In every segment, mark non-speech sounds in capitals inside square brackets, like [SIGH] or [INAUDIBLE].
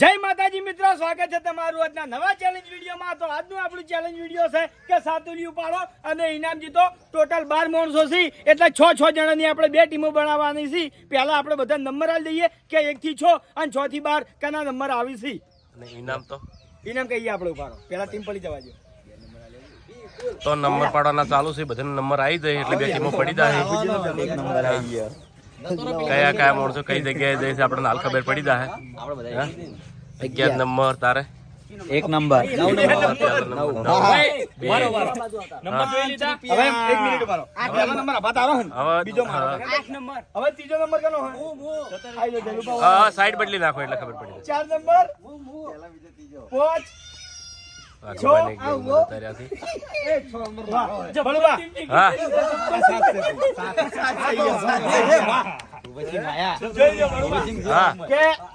જય માતાજી મિત્રો સ્વાગત છે તમારું આજના નવા ચેલેન્જ વિડીયોમાં. તો આજનું આપણું ચેલેન્જ વીડિયો છે કે સાતુલિયું પાડો અને ઇનામ જીતો. ટોટલ બાર માણસો છે એટલે છ છ જણાની આપણે બે ટીમો બનાવવાની છે પહેલા આપણે બધા નંબર આવી દઈએ કે એક થી છ અને છ થી બાર કના નંબર આવી છે અને ઇનામ તો? ઇનામ કહીએ આપણે ઉપાડો. પહેલા ટીમ પડી જવા દો તો નંબર પાડવાના ચાલુ છે બધાને નંબર આવી જાય એટલે બે ટીમો પડી જાય. કયા કયા માણસો કઈ જગ્યાએ જાય છે આપણને હાલ ખબર પડી જાય. હા? અગિયાર. નંબર તારે? એક નંબર. નવ. નંબર. આભા તારો. હે. ને? હવે- બીજો મારો. હા. આઠ નંબર. હવે ત્રીજો નંબર કનો હે આઈ લો જલ્દી ઉપાડો. હા સાઈડ બદલી નાખો એટલે ખબર પડી ચાર નંબર? પાંચ.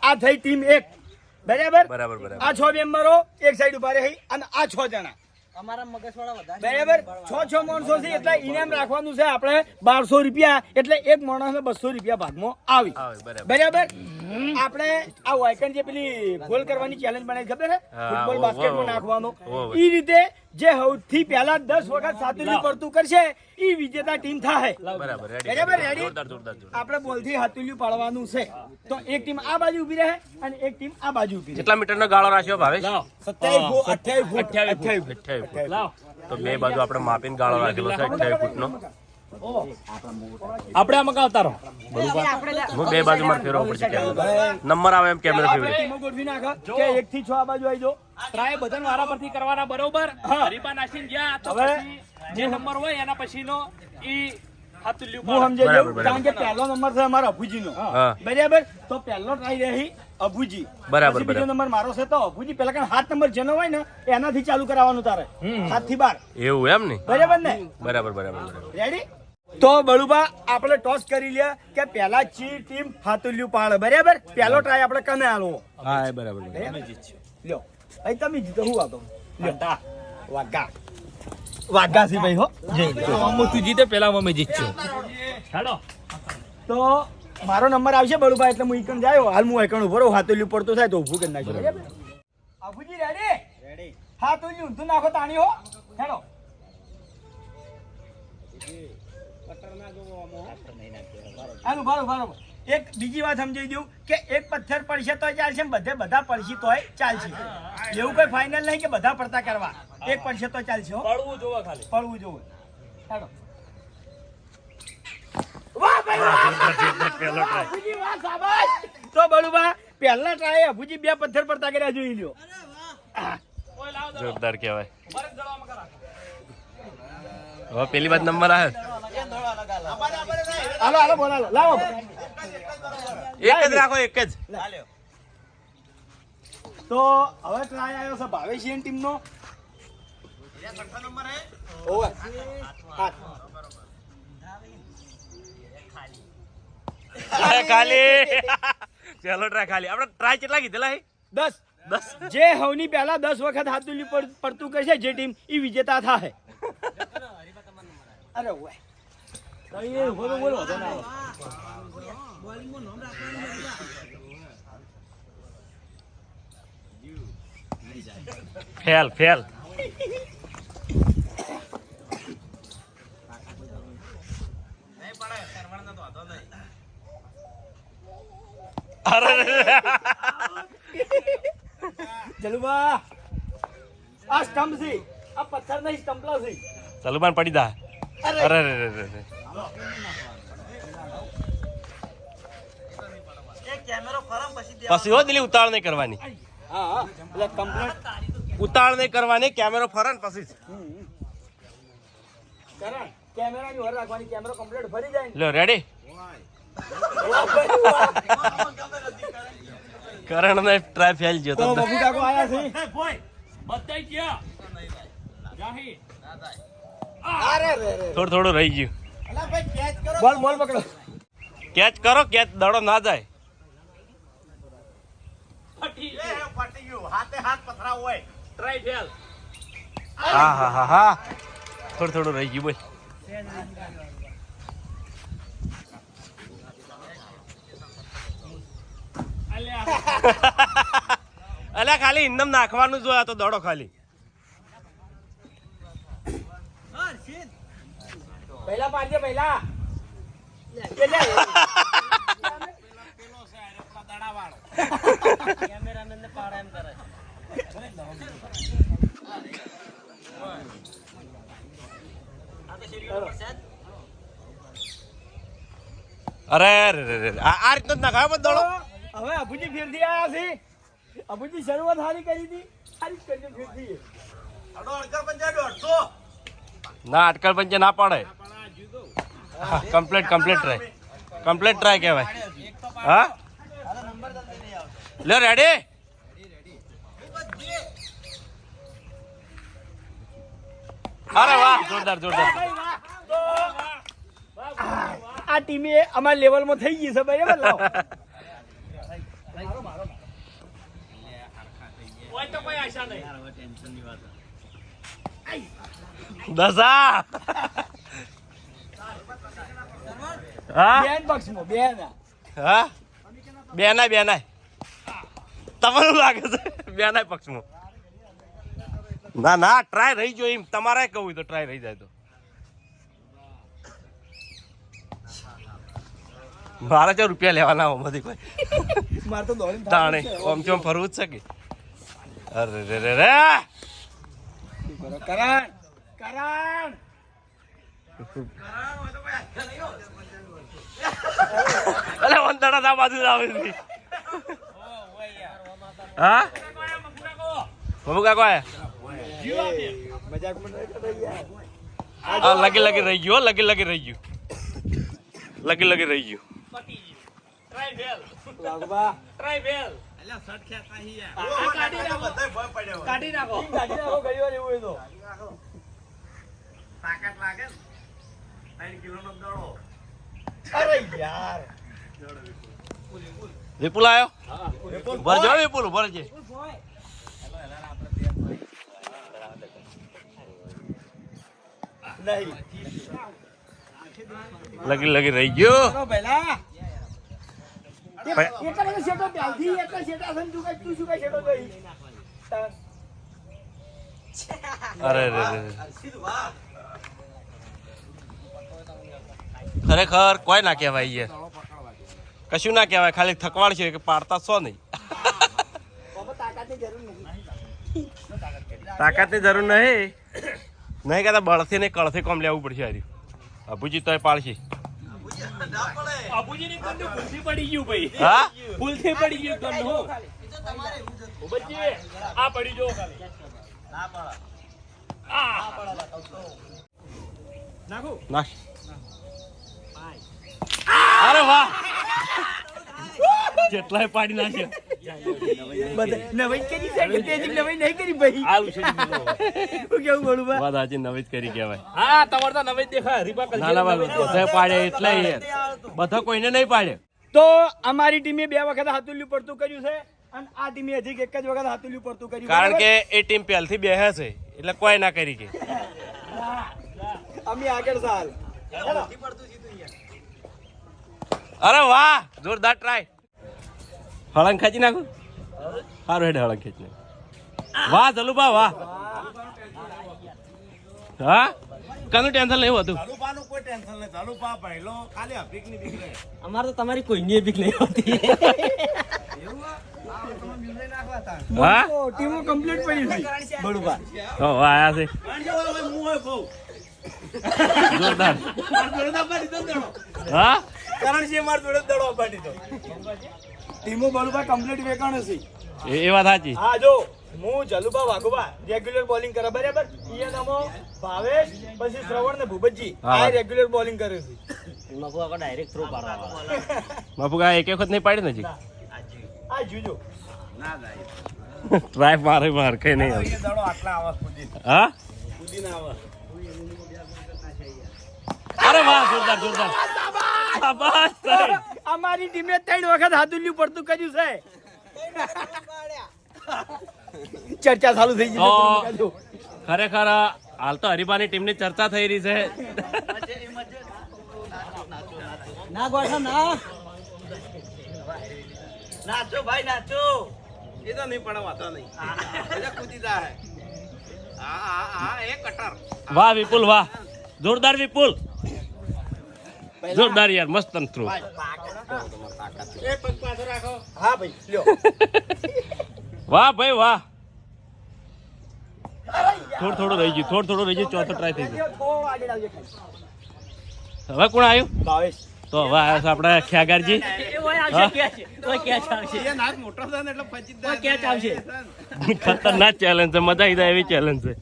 આ થઈ ટીમ એક. બરાબર? બરાબર બરાબર. આ છ મેમ્બરો એક સાઈડ ઊભા રહી અને આ છ જણા. બરાબર? છ છ માણસો છે એટલે ઇનામ રાખવાનું છે આપણે બારસો રૂપિયા એટલે એક માણસને બસો રૂપિયા ભાગમાં આવી બરાબર. બરાબર? આપણે આ વાયકન જે પેલી ગોલ કરવાની ચેલેન્જ બનાવી ખબર છે? ફૂટબોલ બાસ્કેટમાં નાખવાનો. ઈ રીતે જે સૌથી પહેલા દસ વખત સાતુલી પડતું કરશે ઈ વિજેતા ટીમ થાય. બરાબર રેડી બરાબર, ready? જોરદાર જોરદાર જોરદાર. આપણે બોલથી હાતુલ્યું પાડવાનું છે. તો એક ટીમ આ બાજુ ઊભી રહે અને એક ટીમ આ બાજુ ઊભી રહે. કેટલા મીટરનો ગાળો રાખ્યો ભાવેશ? સત્યાવીસ ફૂટ અઠ્યાવીસ ફૂટ. અઠ્યાવીસ ફૂટ. તો બે બાજુ આપણે માપીને ગાળો રાખેલો છે અઠ્યાવીસ ફૂટનો. આપણે આમાં કા રહો? હું બે બાજુ મારે ફેરવવો પડશે નંબર આવે એમ કેમેરા ફેરવે. ગોઠવી નાખો. કે એક થી છ આ બાજુ આવી જો ટ્રાય બધાને વારા પરથી કરવાના બરોબર? હરીપા નાસીન ગયા તો હવે જે નંબર હોય એના પછીનો ઈ હું સમજાઈ બરાબર, કારણ કે પહેલો નંબર છે અમારો અભુજીનો. બરાબર? તો પહેલો ટ્રાય રહી અભુજી. બરાબર, બીજો નંબર મારો છે તો અભુજી. પેલા કારણ હાથ નંબર જેનો હોય ને એનાથી ચાલુ કરાવવાનું તારે. હાથથી બાર. એવું એમ ને? બરાબર ને? બરાબર બરાબર બરાબર. રેડી તો બળુબા આપણે ટોસ કરી લે કે પહેલા ચી ટીમ ફાતુલ્યુ પાડે. બરાબર? પહેલો ટ્રાય આપણે કને આલો? હા બરાબર લ્યો. અહીં તમે જીતો. હું વાતો લ્યો. વાગા વાગા સી ભાઈ હો. જય તું જીતે પેલા અમે જીતશું. હેડો. તો મારો નંબર આવશે બળુબા એટલે હું ઈકણ જાયો. હાલ હું એકણ ઊભો રહું. હાતુલ્યું પડતું થાય તો ઊભું કરી નાખજો બરાબર. અબુજી રેડી રેડી હાતુલ્યું ઊંધું નાખો તાણી હો. હેડો. હાલું બરાબર બરાબર એક બીજી વાત સમજી દઉં કે એક પથ્થર પડશે તો ચાલશે બધે બધા પડશે તોય ચાલશે. એવું કોઈ ફાઇનલ નહીં કે બધા પડતા કરવા. એક પડશે તો ચાલશે પડવું જોવે ખાલી. પડવું જોવે. હેડો વાહ ભાઈ વાહ અભુજી વાહ શાબાશ તો બળુબા પહેલા ટ્રાય અભુજી બે પથ્થર પડતા કર્યા જોઈ લ્યો. જોરદાર કહેવાય. હવે પેલી વાત નંબર આવે. હાલો હાલો બોલાલો લાવો. એક જ રાખો એક જ. તો હવે ટ્રાય આવ્યો છે ભાવેશિયન ટીમ નો ઓવે ખાલી. ચાલો ટ્રાય ખાલી. આપણે ટ્રાય કેટલા કીધેલા હે દસ. દસ. જે હવની પહેલા દસ વખત હાથ પડતું કરશે જે ટીમ એ વિજેતા થાય અરે તો એ બોલો બોલો વાંધો ના આવે. ફેલ. ફેલ જલુબા આ સ્ટમ્પ છે. આ પથ્થર નહીં સ્ટમ્પલા છે. સલમાન પડી દા અરે અરે અરે. પછી હો દિલી ઉતાળ નહીં કરવાની. હા હા. એટલે કમ્પ્લેટ ઉતાળ નહીં કરવાની કેમેરો ફરે ને પછી કરણ કેમેરાની ઓર રાખવાની કેમેરો કમ્પ્લીટ ફરી જાય ને. લો રેડી કરણ ને ટ્રાય ફેલ ગયો તો તો. બબુ કાકો આયા છે? બધા ગયા. જાહી. થોડું થોડું રહી ગયું. બોલ બોલ પકડો. કેચ કરો કેચ દડો ના જાય. હા હા હા હા. થોડું થોડું રહી ગયું બોલ. અલ્યા. [LAUGHS] ખાલી ઇન્દમ નાખવાનું જ હોય આ તો દડો ખાલી. પહેલા પાડજે પહેલા. અરે રે. આ આ રીતનો જ નાખાયો દોડો દડો. હવે અભુજી ફેરથી આવ્યા છે. અભુજી શરૂઆત સારી કરી હતી. સારી જ કરજો ફેરથી. ના અટકળ પંચે ના પડે. Complete complete try complete try કહેવાય. હા? લો રેડી અરે વાહ જોરદાર જોરદાર. આ ટીમે અમારા લેવલમાં થઈ ગઈ છે ભાઈ લાવો. દસા. હા? બેન પક્ષમાં બેન. હા? બે ના બે ના તમને લાગે છે? બે નાય પક્ષમાં ના ના ટ્રાય રહી જો એમ. તમારે કહું તો ટ્રાય રહી જાય તો. મારે ચાર રૂપિયા લેવાના હોમાંથી કોઈ. મારે તો દોડીને તાણે. ઓમ ચોમ ફરવું જ છે કે? અરે રે રે રે. કરણ કરણ. [LAUGHS] અલે વંદડા તા બાજુ આવે છે હા મમ્મુ કાકો. આ લગી લગી રહી ગયો લગી લગી રહી ગયું લગી લગી રહી ગયું try fail Vaghba. Try fail આ કાઢી નાખો કાઢી નાખો ઈ કાઢી નાખો ઘણી વાર એવું હોય તો. અરે યાર. વિપુલ આવ્યો ઉભર જો વિપુલ. ઉભર જે નહીં. લગી લગી રહી ગયો. અરે પહેલા. એક પે- એક જ શેટો પ્યાલથી એક જ શેટા છે ને તું કાંઈ- તું શું કાંઈ શેટો જોઈ? તાર. અરે રે રે ખરેખર કોઈ ના કહેવાય યાર કશું ના કહેવાય ખાલી થકવાડ છે કે પાડતા છો નહીં. તાકાતની જરૂર. નહીં. નહીં કહેતા બળથી ને કળથી કોમ લેવું પડશે હારી. અભુજી તોય પાડશે. બાપુજી ની કંદુ ભૂલથી પડી ગયું ભાઈ હા ભૂલથી પડી ગયું કંદુ ઉભજી આ પડી જો ખાલી આ નાખ અરે વાહ. જેટલાય પાડી નાખ્યો. બધા નવાઈ કરી છે કે નવાઈ નહીં કરી ભાઈ? આવું છે. શું કેવું બોલું બા? વાત આજે નવી કરી કહેવાય. હા તમારે તો નવી દેખાય. હરીફા કલજી ના ના બધા પાડે એટલે બધા કોઈને નહીં પાડે. તો અમારી ટીમે બે વખત હાથુલ્યું પડતું કર્યું છે અને આ ટીમે હજી એક જ વખત હાથુલ્યું પડતું કર્યું. કારણ કે એ ટીમ પહેલથી બેહે છે એટલે કોઈ ના કરી કે. અમે આગળ સાલ હેલો. અરે વાહ જોરદાર ટ્રાય હળંગ ખેંચી નાખું? સારું હેડે હળંગ ખેંચી નાખ વાહ જલુબા વાહ. હા? કનું ટેન્શન નહીં. હતું અમારે તો તમારી કોઈની બીક નહીં હોતી. હા? તો ટીમો કમ્પ્લીટ પડી છે બડુબા ઓ આયા છે. જોરદાર. હા? કારણ છે માર જોડે દડો પાડી તો. ટીમો બલુભા કમ્પ્લીટ વેકાણ છે. એ વાત સાચી. હા જો હું જલુભા વાઘુભા રેગ્યુલર બોલિંગ કરે બરાબર? ઈએ નમો ભાવેશ પછી શ્રવણ ને ભૂપતજી. આ રેગ્યુલર બોલિંગ કરે છે. મફુ આગળ ડાયરેક્ટ થ્રો પાડવા કા એક વખત નહીં પાડી નજી આ જોજો ટ્રાય મારે માર કે નહીં આવે. દડો આટલા આવાજ સુધી. હા? સુધી ના આવે અરે વાહ જોરદાર જોરદાર. શાબાશ અમારી ટીમે ત્રણ વખત હાથુલ્યું પડતું કર્યું છે. ચર્ચા ચાલુ થઈ ગઈ ખરેખર હાલ તો હરિભાની ટીમની ચર્ચા થઈ રહી છે. ના ગોઠા ના. નાચો ભાઈ નાચો. એ તો નહીં પણ વાતો નહીં. કૂદી જાય હા. હા હા એ કટર. વાહ વિપુલ વાહ. જોરદાર વિપુલ. જોરદાર યાર મસ્ત અંતરું [LAUGHS] વાહ ભાઈ વાહ. થોડું થોડું રહી ગયું થોડું થોડું રહી ગયું ચોથો ટ્રાય થઈ ગયો. હવે કોણ આવ્યું? ભાવેશ. તો હવે આવ્યો છે આપણે ખ્યાગારજી. ખતરનાક ચેલેન્જ છે મજા આવી જાય એવી ચેલેન્જ છે.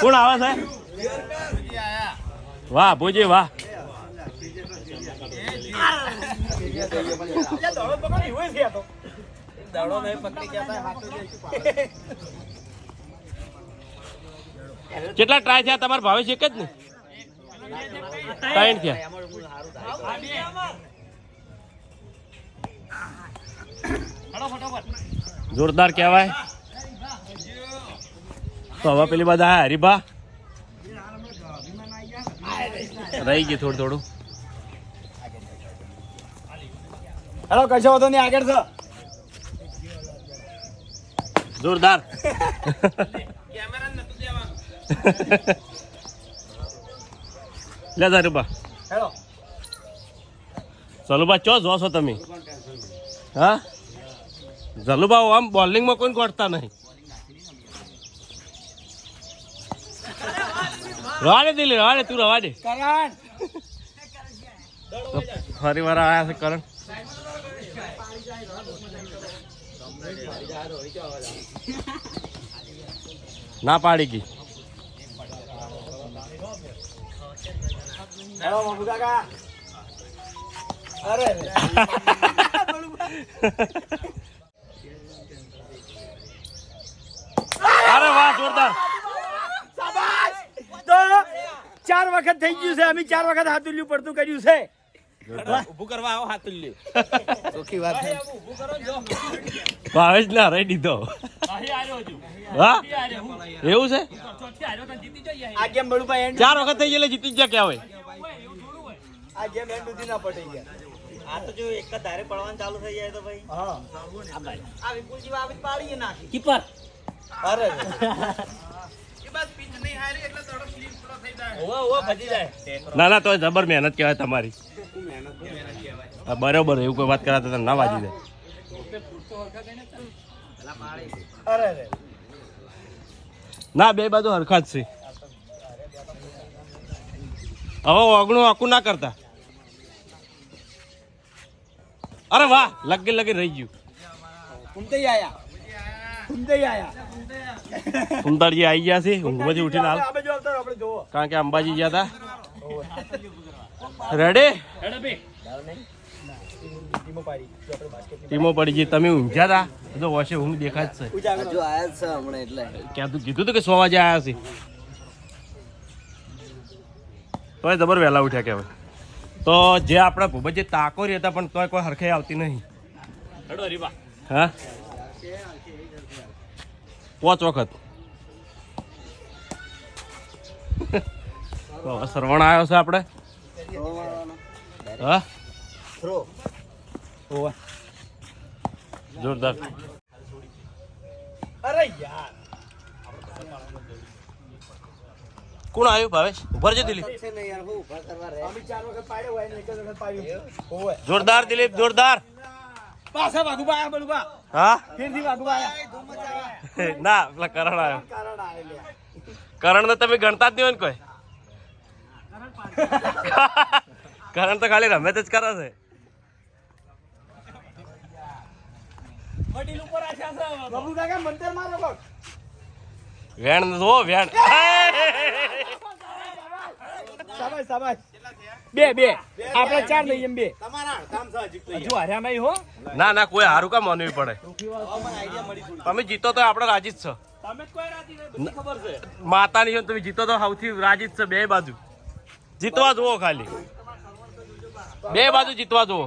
કોણ આવે છે? વાહ, ભોજી, વાહ. કેટલા ટ્રાય થયા? તમારા ભાવેશ એક જ ને? ત્રણ થયા. જોરદાર કહેવાય. તો હવે પેલી બધા હરીભા. રહી ગયું થોડું થોડું. હેલો કશો વાંધો નહીં આગળ છો? જોરદાર. લે હરીભા હેલો. ચલુબા ચો જો છો તમે? હા? જલુબા આમ બોલિંગમાં કોઈ ગોઠતા નહીં. રવા દે દિલ્હી રવા તું રવાડે. કરણ ફરી વાર આવ્યા છે કરણ. ના પાડી ગઈ. અરે વાહ જોરદાર. ચાર વખત થઈ ગયું છે. અમે ચાર વખત હાથુલ્યું પડતું કર્યું છે. ઊભું કરવા આવો હાથ લ્યો ભાવેશ ને હરાઈ દીધો. હા? એવું છે? આ ગેમ બળુભાઈ એન્ડ ચાર વખત થઈ ગયેલા જીતી જ ગયા કહેવાય આ ગેમ એન્ડ સુધી ના પટી ગયા. આ તો જો એક જ ધારે પડવાનું ચાલુ થઈ જાય તો ભાઈ. હા. આ વિપુલજી વાબી પાડીએ નાખી. કીપર. અરે. [LAUGHS] ના ના તો જબર મહેનત કહેવાય તમારી. બરોબર એવું કોઈ વાત કરાતા ના વાજી જાય ના બે બાજુ હરખા જ છે. હવે ઓગણું આખું ના કરતા. અરે વાહ લગી લગી રહી ગયું. આયા. આયા આવી ગયા છે ઊંઘમાંથી ઉઠીને હાલ કારણ કે અંબાજી ગયા હતા રડે? ટીમો પાડી જો તમે ઊંઘ્યા હતા તો વોશે ઊંઘ દેખાય જ છે. ઉજાગર. હજુ આયા જ છે હમણાં એટલે. ક્યાં તું કીધું હતું કે સો વાગે આવ્યા છે? તોય જબર વહેલા ઉઠ્યા કહેવાય. તો જે આપણા ભૂપતજી તાકોરી હતા પણ તોય કોઈ હરખાઈ આવતી નહીં. હા? પાંચ વખત. સરવણ આવ્યો છે આપણે. હા? જોરદાર. અરે યાર. કોણ આવ્યું ભાવેશ? ઉભર છે દિલીપ અમે ચાર વખત પાડ્યો હોય ને એક જ વખત પાડ્યું ઓવે જોરદાર દિલીપ જોરદાર. પાછા વાઘુબા આયા બળુબા. હા? ફેરથી વાઘુ આયા. [LAUGHS] ના પેલા કરણ આવ્યો કારણ આયા. લ્યા. કરણ તો તમે ગણતા જ નહીં હોય ને કોઈ? [LAUGHS] કરણ તો ખાલી રમે જ કરે છે. બાબુ કાકા મંતર મારો કોક વેણ જો વેણ. [LAUGHS] શાબાશ શાબાશ બે બે. આપણે ચાર લઈએ બે. તમારા કામ છે હજી હાર્યા નહીં હો. ના ના કોઈ હારું કામ માનવી પડે. તમે જીતો તો આપણે રાજી જ છો. માતાની તમે જીતો તો સૌથી રાજી જ છે બે બાજુ. જીતવા જુઓ ખાલી. બે બાજુ જીતવા જુઓ.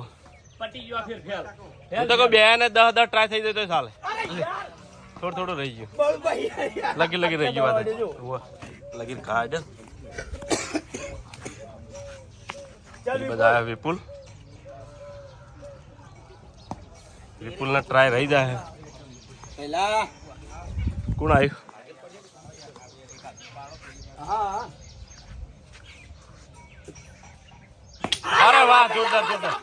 હું તો કહું બે ને દસ દસ ટ્રાય થઈ જાય તો ચાલે. થોડું થોડું રહી ગયું. લગી લગી રહી ગયું લગી કાઢ ચાલ બધા આવ્યા વિપુલ વિપુલ ના ટ્રાય રહી જાય પહેલા કોણ આવ્યું હા અરે વાહ જોરદાર જોરદાર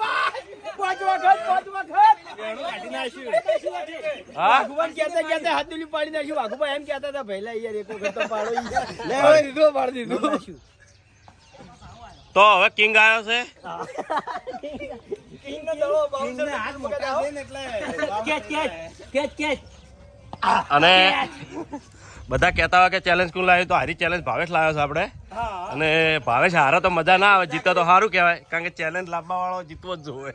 પાંચ વખત પાંચ વખત હા ભગવાન કહેતા કહેતા હાથુલી પાડી નાખ્યું વાઘુભાઈ એમ કહેતા હતા પહેલા યાર એક વખત તો પાડો યાર લે હવે દીધો પાડી દીધું તો હવે કિંગ આવ્યો છે? અને બધા કહેતા હોય કે ચેલેન્જ કોણ લાવ્યું તો હારી ચેલેન્જ ભાવેશ લાવ્યો છે આપણે. અને ભાવેશ હારે તો મજા ના આવે જીતે તો સારું કહેવાય. કારણ કે ચેલેન્જ લાવવા વાળો જીતવો જ જોવે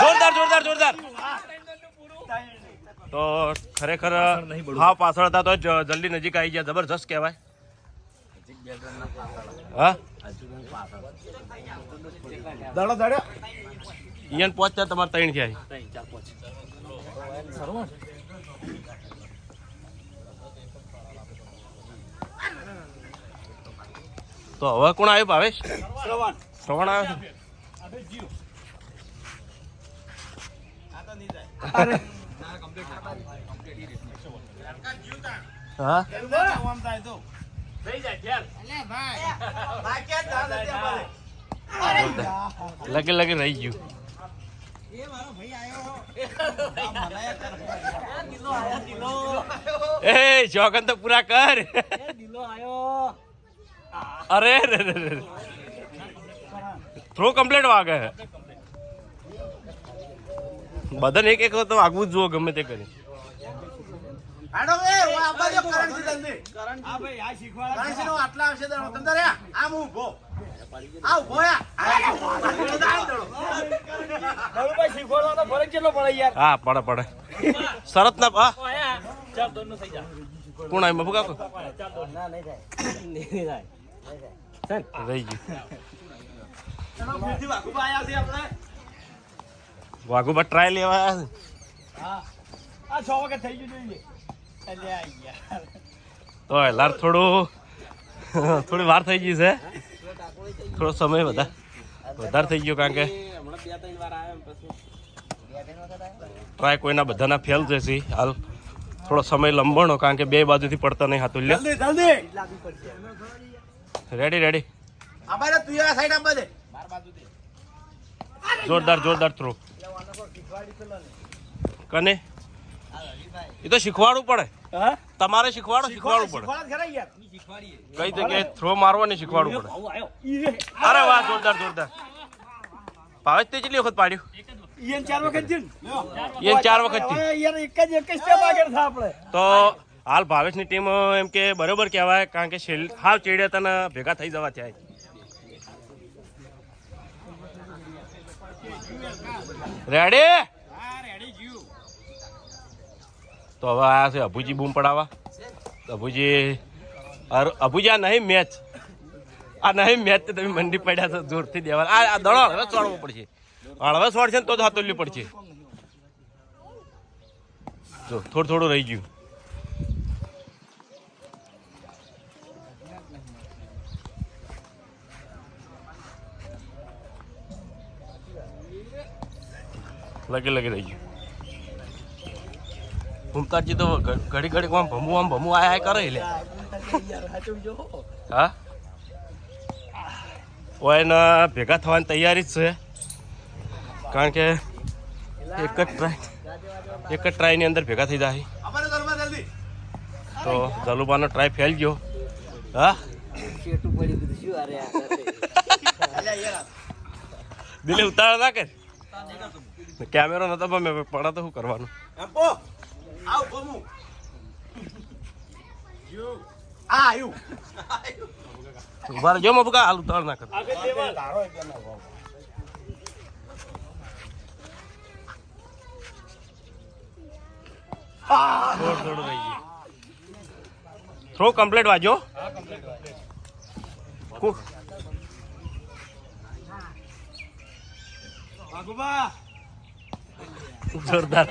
જોરદાર જોરદાર જોરદાર. તો ખરેખર હા પાછળ હતા તો જ- જલ્દી નજીક આવી ગયા. જબરજસ્ત કહેવાય. હા? દડો દડો. ઈયન પહોંચતા તમારે ત્રણ થયા તો હવે કોણ આવ્યું ભાવેશ? શ્રવણ. શ્રવણ આવ્યો હા? લગે લગે રહી ગયું. એ, જોગન તો પૂરા કર. અરે રે થ્રો કમ્પ્લેટ વાગે. બધાને એક એક તો આગવું જ જુઓ ગમે તે કરી. હા ભાઈ આ શીખવાડા. દડુભાઈ શીખવાડવાનો ફરક કેટલો પડે યાર? હા પડે પડે. શરત ના કોણ આવી કાકો? થાય. રહી ગયું. વાઘુબા ટ્રાય લેવા હા. આ છ વખત થઈ ગયું જોઈએ. તો હેલાર થોડું થોડી વાર થઈ ગઈ છે. થોડો સમય બધા વધારે થઈ ગયો કારણ કે ટ્રાય કોઈના બધાના ફેલ જશે હાલ થોડો સમય લંબાણો કારણ કે બે બાજુથી પડતા નહીં હાથું જલ્દી રેડી રેડી જોરદાર જોરદાર થ્રો કને? એ તો શીખવાડવું પડે. તમારે શીખવાડો શીખવાડવું પડે. કઈ જગ્યાએ થ્રો મારવાની શીખવાડવું પડે. અરે વાહ જોરદાર જોરદાર. ભાવેશ તે કેટલી વખત પાડ્યું? ઈયન ચાર વખત ઈયન ચાર વખતથી. હવે યાર એક જ એક જ step આગળ થા આપણે. તો હાલ ભાવેશની ટીમ એમ કે બરોબર કહેવાય કારણ કે હાલ ચેડિયા તને ભેગા થઈ જવા થયા રેડી તો હવે આયા છે અભુજી બૂમ પડાવવા. અભુજી અરે અભુજી આ નહીં મેચ. આ નહીં મેચ તો તમે મંડી પડ્યા છો જોરથી દેવા આ આ દડો હળવે છોડવો પડશે. હળવે છોડશે ને તો જ હાથોલ્યું પડશે. જો થોડું થોડું રહી ગયું. લગે લગે રહી ગયું. મુમતાજી તો ઘડી ઘડી આમ ભમું આમ ભમું આયા કરે લે. [LAUGHS] હા? ઓયને ભેગા થવાની તૈયારી જ છે. કારણ કે એક જ ટ્રાય એક જ ટ્રાયની અંદર ભેગા થઈ જાય. તો જલુબાનો ટ્રાય ફેલ ગયો. હા? દિલ્હી પડી ગયું શું [LAUGHS] દિલે ઉતાર ના કર. કેમેરો નતો પણ મેં પડા તો શું કરવાનું? ઊભા મો મફુકા હાલ ઉતાર ના કર. થ્રો કમ્પ્લીટ વાજો કુ- વાઘુબા. જોરદાર.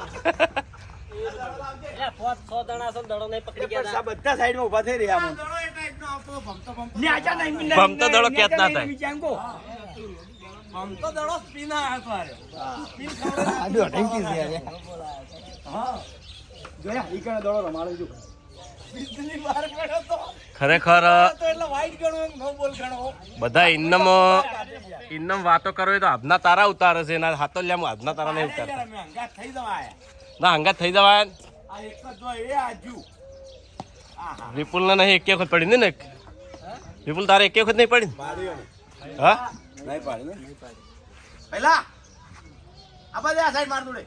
ભમતો દડો નહીં, ના થાય. દડો ઢંકી છે ખરેખર બધા ઇન્નમ ઇન્નમ વાતો કરો એ તો આજના તારા ઉતારે છે એના હાથો લ્યામ આજના તારા નહીં ઉતારતા ના હંગાત થઈ જવાય. આ એક જ જો એ આજુ. વિપુલ ને નહીં એક વખત પડી ને વિપુલ તારે એક વખત નહીં પડી? ને? હા? નહીં પાડી ને. પહેલા આ આ સાઈડ માર દોડે.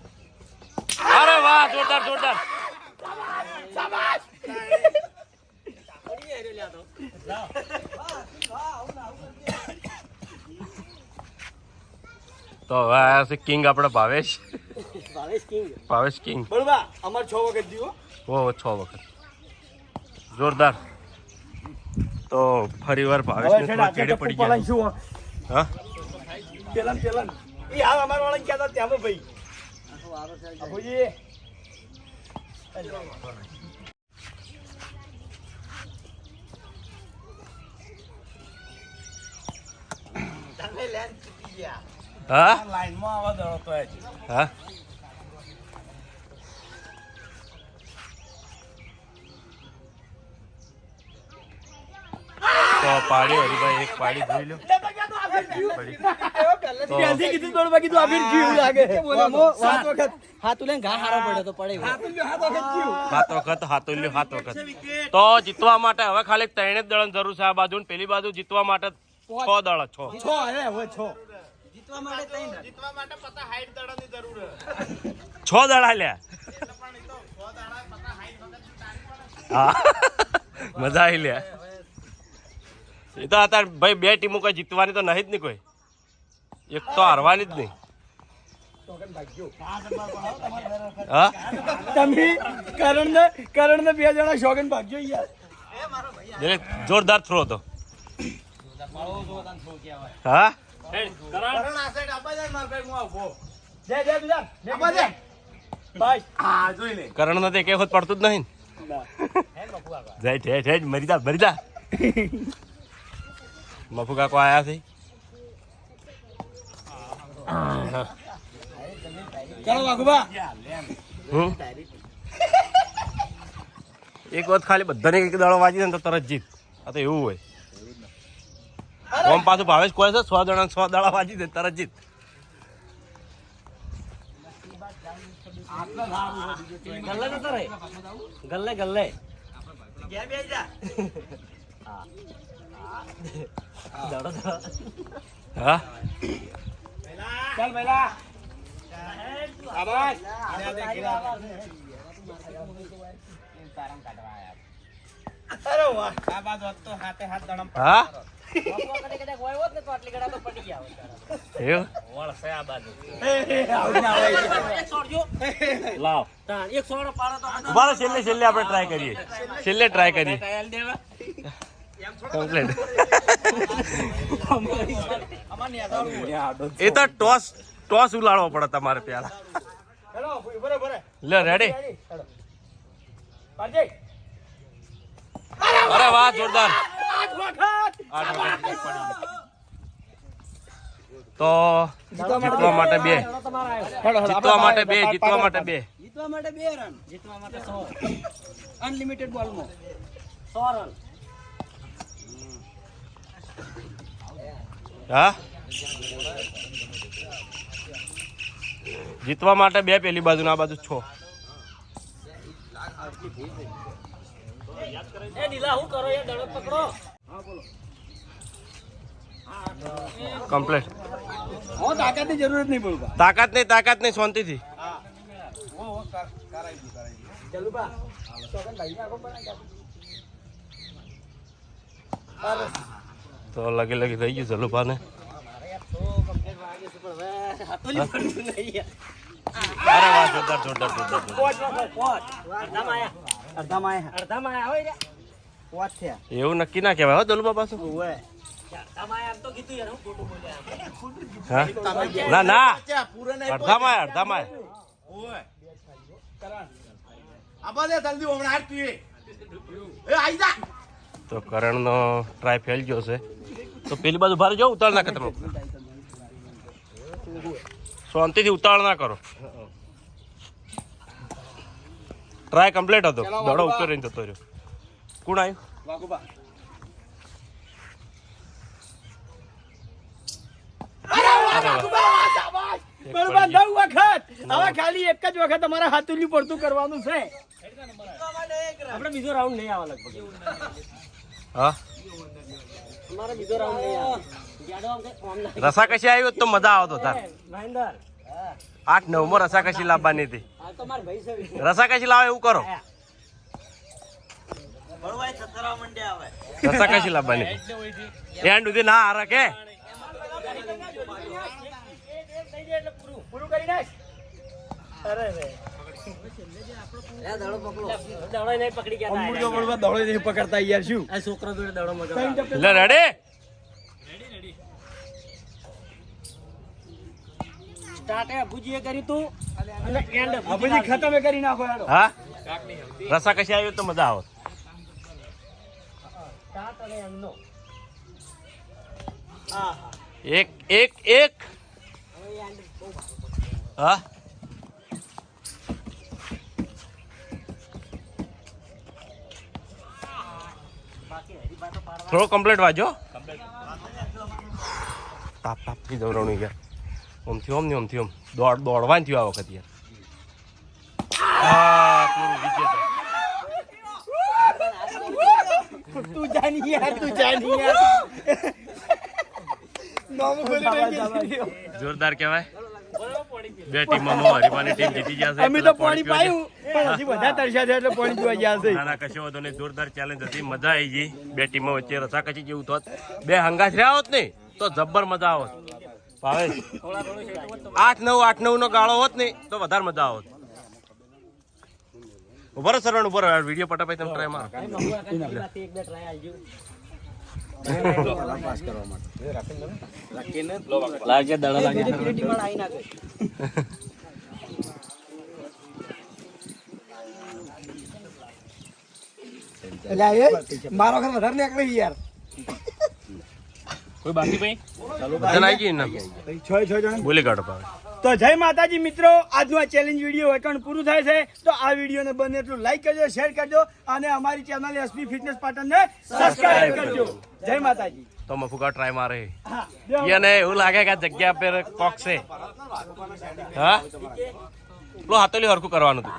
અરે વાહ જોરદાર જોરદાર. તો હવે આયા છે કિંગ આપણા ભાવેશ. ભાવેશ કિંગ ભાવેશ કિંગ બળવા અમાર છ વખત જીવો. ઓ 6 વખત. જોરદાર. તો ફરી વાર ભાવેશ ને થોડા ચેડે પડી ગયા શું હા? પેલા પેલા એ હાલ અમાર વાળા કહેતા ત્યાં ભાઈ. અબુજી હા લાઈનમાં આવા તો હા તો પાડી હરીભાઈ એક પાડી જોઈ લો તો ત્યાંથી કીધું દોડવા કીધું આ ફીર જીવ લાગે. સાત વખત. હાથ લે ઘા હારો પડ્યો તો પડે સાત વખત જીવ. સાત વખત હાથોલ્યો સાત વખત. તો જીતવા માટે હવે ખાલી ત્રણે જ દળની જરૂર છે આ બાજુ ને પેલી બાજુ જીતવા માટે છ દાડા છ. છ. અરે હવે છ. છ. દળ હાલ્યા હા. મજા આવી લે. એ તો અત્યારે ભાઈ બે ટીમો કોઈ જીતવાની તો નહીં જ નહીં કોઈ. એક તો હારવાની જ નહીં હા? કરણ ને કરણ ને બે જણા શોગન ભાગ્યો યાર. એટલે જોરદાર થ્રો હતો. હા? કરણ. નથી એક વખત પડતું જ નહીં જય જય જય મરી જા મરી જા. મફુ કાકો આયા છે. ચાલો વાઘુબા. હમ. એક વખત ખાલી બધાને એક દાડો જાય ને તો તરત જીત. આ તો એવું હોય. ઓમ પાછું ભાવેશ કોઈ છે સો જણા સો દાડા વાંચી દે તરત જીત ગલ્લે જતો રહે. ગલ્લે ગલ્લે. દડો દડો. હા? ચાલ પહેલા. આબાજ અરે વાહ. આ બાદ તો હાથે હાથ દણમ હા? છેલ્લે છેલ્લે આપણે ટ્રાય કરીએ. છેલ્લે ટ્રાય કરીએ. એ તો ટોસ ટોસ ઉલાડવો પડે તમારે પેલા લે રેડી પાજે અરે વાહ જોરદાર. તો જીતવા માટે બે. જીતવા માટે બે જીતવા માટે બે. જીતવા માટે બે રન. જીતવા માટે સો. અનલિમિટેડ બોલમાં સો રન. હા? જીતવા માટે બે પેલી બાજુ ના બાજુ છ. એ ડીલા હું કરો એ દડો પકડો કમ્પ્લીટ હો તાકાતની જરૂર જ નહીં બોલવા તાકાત નહીં તાકાત નહીં શાંતિથી ચાલુ બા સોગન ભાઈ આખો બના તો લગી લગી થઈ ગયું જલુભાને હાથોલી પડતું નહીં અરે વાહ જોરદાર જોરદાર જોરદાર અડધામાં આયા. અડધામાં આયા આયા હોય રે પાંચ થયા એવું નક્કી ના કહેવાય હો જલુભા પાછું. ઓવે અડધામાં આયા એમ તો કીધું યાર હું ખોટું બોલ્યા હા? ના ના. અડધામાં અડધામાં જા. તો કરણનો ટ્રાય ફેલ ગયો છે. તો પેલી બાજુ ભારે જાઓ ઉતાર નાખે તમે. શાંતિથી ઉતાળ ના કરો. ટ્રાય કમ્પ્લીટ હતો દડો ઉપર રહીને જતો રહ્યો કોણ આવ્યું બરોબર નવ વખત હવે ખાલી એક જ વખત અમારે હાથુલ્યું પડતું કરવાનું છે આપણે બીજો રાઉન્ડ નહીં આવે લગભગ હા અમારે બીજો રાઉન્ડ નહીં આવે રસા કશી આવી હોત તો મજા આવતો તાર મહેન્દર આઠ નવમો રસા કશી લાવવાની હતી. આ તો મારા ભાઈ છે રસા કશી લાવે એવું કરો. રસા કશી લાવવાની. એન્ડ સુધી ના હારા કે પૂરું કરી નાખ. અરે રે. દડો નહીં પકડી ગયા પકડતા યાર શું? છોકરો દડો મગર એટલે રેડી સ્ટાર્ટ હે ભુજીએ કરી તું અને એન્ડ આ બધી ખતમ એ કરી નાખો યાર હા? રસા કશી આવ્યું તો મજા આવત સ્ટાર્ટ અને એન્ડ નો. એક એક એક. હા? થોડો કમ્પ્લીટ વાંચો. તાપ તાપથી દોરવાનું યાર ઓમ ને ઓમથી ઓમ. દોડ દોડવાનું થયો આ વખત યાર. પૂરું વિજેતા તું જાની યાર તું જાની યાર નામ ખોલી નાખી. જોરદાર કહેવાય. બે ટીમોમાં હરીફાની ટીમ જીતી જશે અમે તો પાણી પાયું પણ હજી બધા તરસ્યા છે એટલે પાણી પીવા ગયા છે. ના ના કશો નહીં જોરદાર ચેલેન્જ હતી મજા આવી ગઈ. બે ટીમો વચ્ચે રસાકચી જેવું થોત. બે હંગાસ રહ્યા હોત ને તો જબ્બર મજા આવત. ભાવેશ આઠ નવ આઠ નવ નો ગાળો હોત ને તો વધારે મજા આવત. ઊભો રહો સરવણ ઊભો રહો. વીડિયો પટાભાઈ તમે ટ્રાય મારો. એક બે ટ્રાય આલજો લાગે દડો લાગે. એટલે મારો વધારે નીકળી યાર. કોઈ બાકી ભાઈ? બોલી કાઢો તો જય માતાજી મિત્રો આજનું આ ચેલેન્જ વીડિયો વેકણ પૂરું થાય છે. તો આ વિડીયોને બને એટલું લાઈક કરજો શેર કરજો અને અમારી ચેનલ એસપી ફિટનેસ પાટણને સબસ્ક્રાઇબ કરજો. જય માતાજી. તો મફુકા ટ્રાય મારે. હા એવું લાગે કે આ જગ્યા પર કોક છે. હા? પેલું હાથોલી હરખું કરવાનું હતું